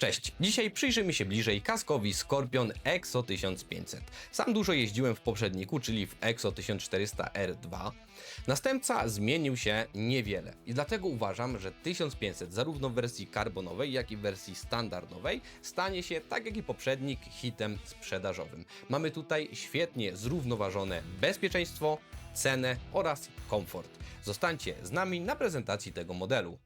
Cześć, dzisiaj przyjrzymy się bliżej kaskowi Scorpion EXO 1500. Sam dużo jeździłem w poprzedniku, czyli w EXO 1400R2. Następca zmienił się niewiele i dlatego uważam, że 1500 zarówno w wersji karbonowej, jak i w wersji standardowej stanie się, tak jak i poprzednik, hitem sprzedażowym. Mamy tutaj świetnie zrównoważone bezpieczeństwo, cenę oraz komfort. Zostańcie z nami na prezentacji tego modelu.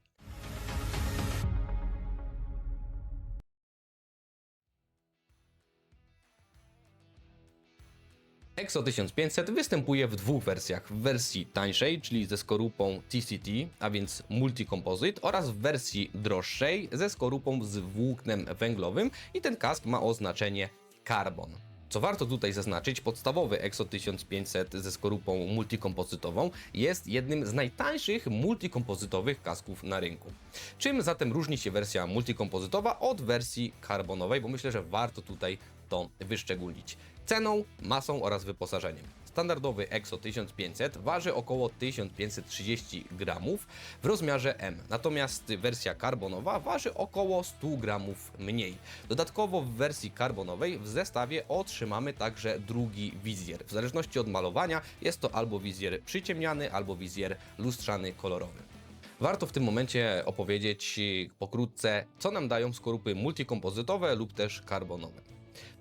EXO 1500 występuje w dwóch wersjach. W wersji tańszej, czyli ze skorupą TCT, a więc Multi-Composite, oraz w wersji droższej ze skorupą z włóknem węglowym i ten kask ma oznaczenie Carbon. Co warto tutaj zaznaczyć, podstawowy EXO 1500 ze skorupą multikompozytową jest jednym z najtańszych multikompozytowych kasków na rynku. Czym zatem różni się wersja multikompozytowa od wersji karbonowej, bo myślę, że warto tutaj to wyszczególnić. Ceną, masą oraz wyposażeniem. Standardowy EXO 1500 waży około 1530 gramów w rozmiarze M, natomiast wersja karbonowa waży około 100 gramów mniej. Dodatkowo w wersji karbonowej w zestawie otrzymamy także drugi wizjer. W zależności od malowania jest to albo wizjer przyciemniany, albo wizjer lustrzany kolorowy. Warto w tym momencie opowiedzieć pokrótce, co nam dają skorupy multikompozytowe lub też karbonowe.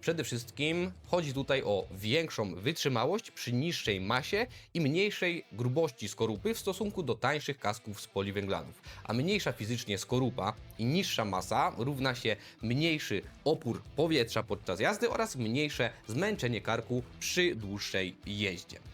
Przede wszystkim chodzi tutaj o większą wytrzymałość przy niższej masie i mniejszej grubości skorupy w stosunku do tańszych kasków z poliwęglanów. A mniejsza fizycznie skorupa i niższa masa równa się mniejszy opór powietrza podczas jazdy oraz mniejsze zmęczenie karku przy dłuższej jeździe.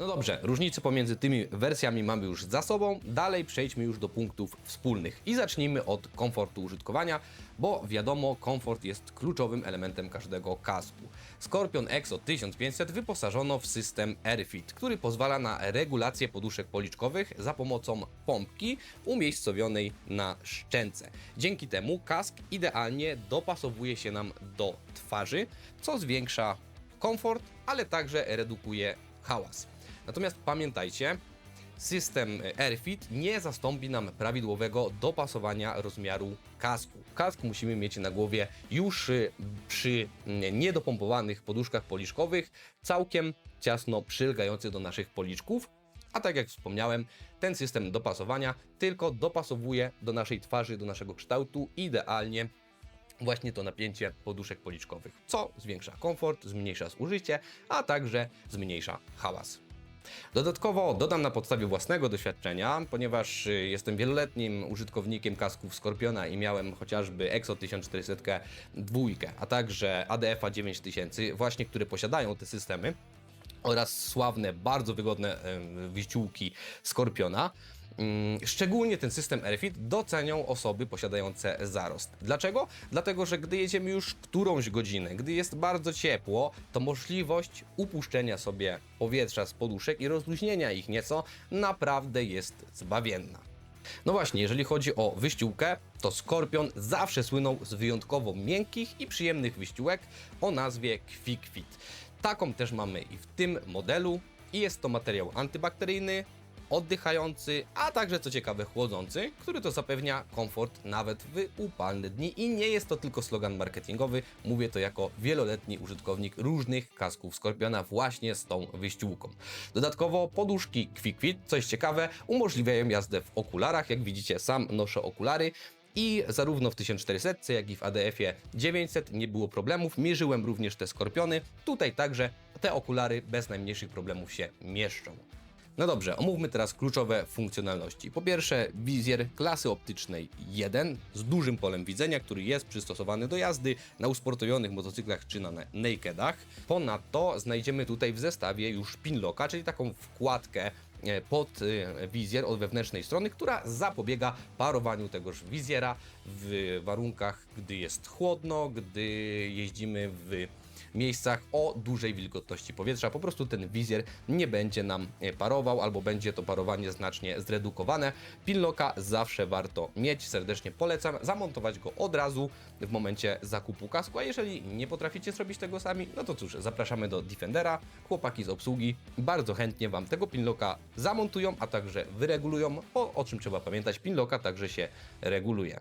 No dobrze, różnice pomiędzy tymi wersjami mamy już za sobą. Dalej przejdźmy już do punktów wspólnych i zacznijmy od komfortu użytkowania, bo wiadomo, komfort jest kluczowym elementem każdego kasku. Scorpion EXO 1500 wyposażono w system AirFit, który pozwala na regulację poduszek policzkowych za pomocą pompki umiejscowionej na szczęce. Dzięki temu kask idealnie dopasowuje się nam do twarzy, co zwiększa komfort, ale także redukuje hałas. Natomiast pamiętajcie, system AirFit nie zastąpi nam prawidłowego dopasowania rozmiaru kasku. Kask musimy mieć na głowie już y, przy niedopompowanych poduszkach policzkowych, całkiem ciasno przylgających do naszych policzków. A tak jak wspomniałem, ten system dopasowania tylko dopasowuje do naszej twarzy, do naszego kształtu idealnie właśnie to napięcie poduszek policzkowych, co zwiększa komfort, zmniejsza zużycie, a także zmniejsza hałas. Dodatkowo dodam na podstawie własnego doświadczenia, ponieważ y, jestem wieloletnim użytkownikiem kasków Scorpiona i miałem chociażby EXO 1400 dwójkę, a także ADF-a 9000, właśnie które posiadają te systemy oraz sławne, bardzo wygodne wyściółki Scorpiona. Mm, Szczególnie ten system Airfit docenią osoby posiadające zarost. Dlaczego? Dlatego, że gdy jedziemy już którąś godzinę, gdy jest bardzo ciepło, to możliwość upuszczenia sobie powietrza z poduszek i rozluźnienia ich nieco naprawdę jest zbawienna. No właśnie, jeżeli chodzi o wyściółkę, to Scorpion zawsze słynął z wyjątkowo miękkich i przyjemnych wyściółek o nazwie Quick. Taką też mamy i w tym modelu i jest to materiał antybakteryjny, oddychający, a także co ciekawe chłodzący, który to zapewnia komfort nawet w upalne dni i nie jest to tylko slogan marketingowy, mówię to jako wieloletni użytkownik różnych kasków Scorpiona właśnie z tą wyściółką. Dodatkowo poduszki Quick Fit, coś ciekawe, umożliwiają jazdę w okularach, jak widzicie sam noszę okulary, i zarówno w 1400, jak i w ADF-ie 900 nie było problemów. Mierzyłem również te skorpiony. Tutaj także te okulary bez najmniejszych problemów się mieszczą. No dobrze, omówmy teraz kluczowe funkcjonalności. Po pierwsze, wizjer klasy optycznej 1 z dużym polem widzenia, który jest przystosowany do jazdy na usportowionych motocyklach czy na na- nakedach. Ponadto znajdziemy tutaj w zestawie już pinlocka, czyli taką wkładkę e, pod e, wizjer od wewnętrznej strony, która zapobiega parowaniu tegoż wizjera w warunkach, gdy jest chłodno, gdy jeździmy w miejscach o dużej wilgotności powietrza. Po prostu ten wizjer nie będzie nam e, parował, albo będzie to parowanie znacznie zredukowane. Pilnoka zawsze warto mieć, serdecznie polecam. Zamontować go od razu w momencie zakupu kasku, a jeżeli nie potraficie zrobić tego sami, no to cóż, zapraszamy do Defendera. Chłopaki z obsługi bardzo chętnie Wam tego pilnoka zamontują, a także wyregulują, bo o czym trzeba pamiętać, pilnoka także się reguluje.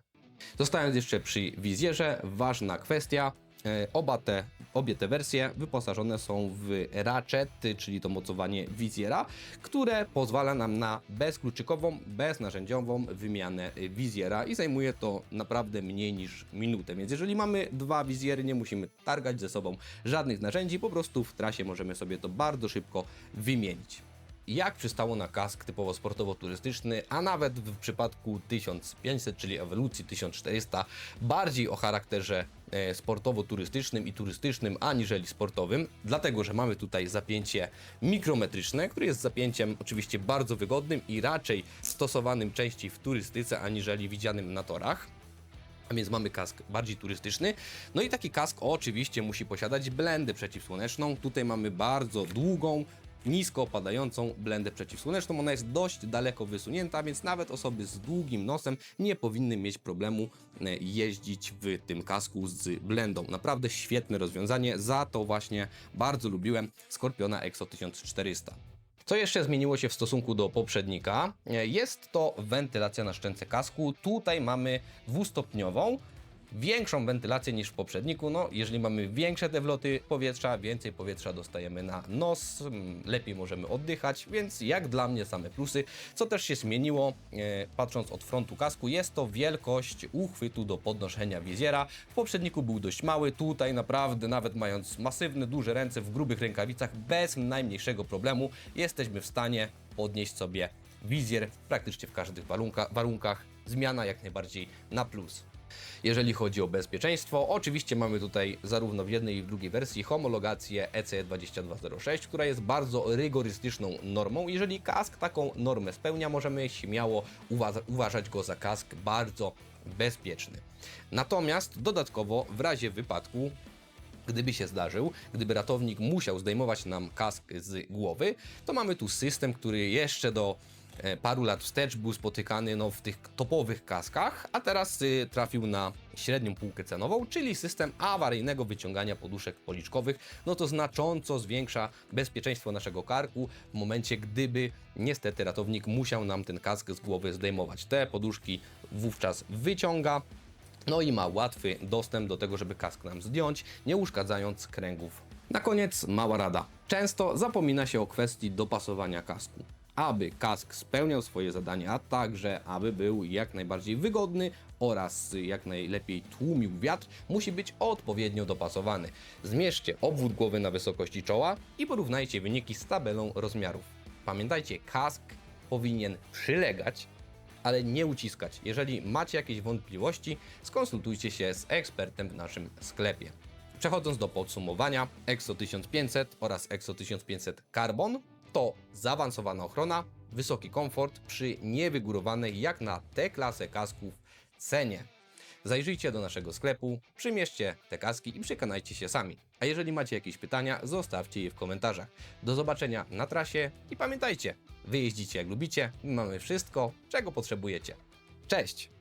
Zostając jeszcze przy wizjerze, ważna kwestia. E, Oba te, obie te wersje wyposażone są w ratchety, czyli to mocowanie wizjera, które pozwala nam na bezkluczykową, beznarzędziową wymianę y, wizjera i zajmuje to naprawdę mniej niż minutę. Więc jeżeli mamy dwa wizjery, nie musimy targać ze sobą żadnych narzędzi, po prostu w trasie możemy sobie to bardzo szybko wymienić jak przystało na kask typowo sportowo-turystyczny, a nawet w przypadku 1500, czyli ewolucji 1400, bardziej o charakterze e, sportowo-turystycznym i turystycznym, aniżeli sportowym, dlatego że mamy tutaj zapięcie mikrometryczne, które jest zapięciem oczywiście bardzo wygodnym i raczej stosowanym częściej w turystyce, aniżeli widzianym na torach. A więc mamy kask bardziej turystyczny. No i taki kask oczywiście musi posiadać blendę przeciwsłoneczną. Tutaj mamy bardzo długą, nisko opadającą blendę przeciwsłoneczną. Ona jest dość daleko wysunięta, więc nawet osoby z długim nosem nie powinny mieć problemu e, jeździć w tym kasku z blendą. Naprawdę świetne rozwiązanie. Za to właśnie bardzo lubiłem Scorpiona Exo 1400. Co jeszcze zmieniło się w stosunku do poprzednika? E, Jest to wentylacja na szczęce kasku. Tutaj mamy dwustopniową, większą wentylację niż w poprzedniku. No, jeżeli mamy większe te wloty powietrza, więcej powietrza dostajemy na nos, mm, lepiej możemy oddychać, więc jak dla mnie same plusy. Co też się zmieniło, e, patrząc od frontu kasku, jest to wielkość uchwytu do podnoszenia wizjera. W poprzedniku był dość mały, tutaj naprawdę nawet mając masywne, duże ręce w grubych rękawicach, bez najmniejszego problemu jesteśmy w stanie podnieść sobie wizjer praktycznie w każdych warunka, warunkach. Zmiana jak najbardziej na plus. Jeżeli chodzi o bezpieczeństwo, oczywiście mamy tutaj zarówno w jednej i w drugiej wersji homologację E ECE 2206, która jest bardzo rygorystyczną normą. Jeżeli kask taką normę spełnia, możemy śmiało uwa- uważać go za kask bardzo bezpieczny. Natomiast dodatkowo w razie wypadku gdyby się zdarzył, gdyby ratownik musiał zdejmować nam kask z głowy, to mamy tu system, który jeszcze do paru lat wstecz był spotykany no, w tych topowych kaskach, a teraz y, trafił na średnią półkę cenową, czyli system awaryjnego wyciągania poduszek policzkowych. No to znacząco zwiększa bezpieczeństwo naszego karku w momencie, gdyby niestety ratownik musiał nam ten kask z głowy zdejmować. Te poduszki wówczas wyciąga, no i ma łatwy dostęp do tego, żeby kask nam zdjąć, nie uszkadzając kręgów. Na koniec mała rada. Często zapomina się o kwestii dopasowania kasku. Aby kask spełniał swoje zadania, a także aby był jak najbardziej wygodny oraz jak najlepiej tłumił wiatr, musi być odpowiednio dopasowany. Zmierzcie obwód głowy na wysokości czoła i porównajcie wyniki z tabelą rozmiarów. Pamiętajcie, kask powinien przylegać ale nie uciskać. Jeżeli macie jakieś wątpliwości, skonsultujcie się z ekspertem w naszym sklepie. Przechodząc do podsumowania, EXO 1500 oraz EXO 1500 Carbon to zaawansowana ochrona, wysoki komfort przy niewygórowanej jak na tę klasę kasków cenie. Zajrzyjcie do naszego sklepu, przymierzcie te kaski i przekonajcie się sami. A jeżeli macie jakieś pytania, zostawcie je w komentarzach. Do zobaczenia na trasie i pamiętajcie, wy jeździcie jak lubicie, my mamy wszystko, czego potrzebujecie. Cześć!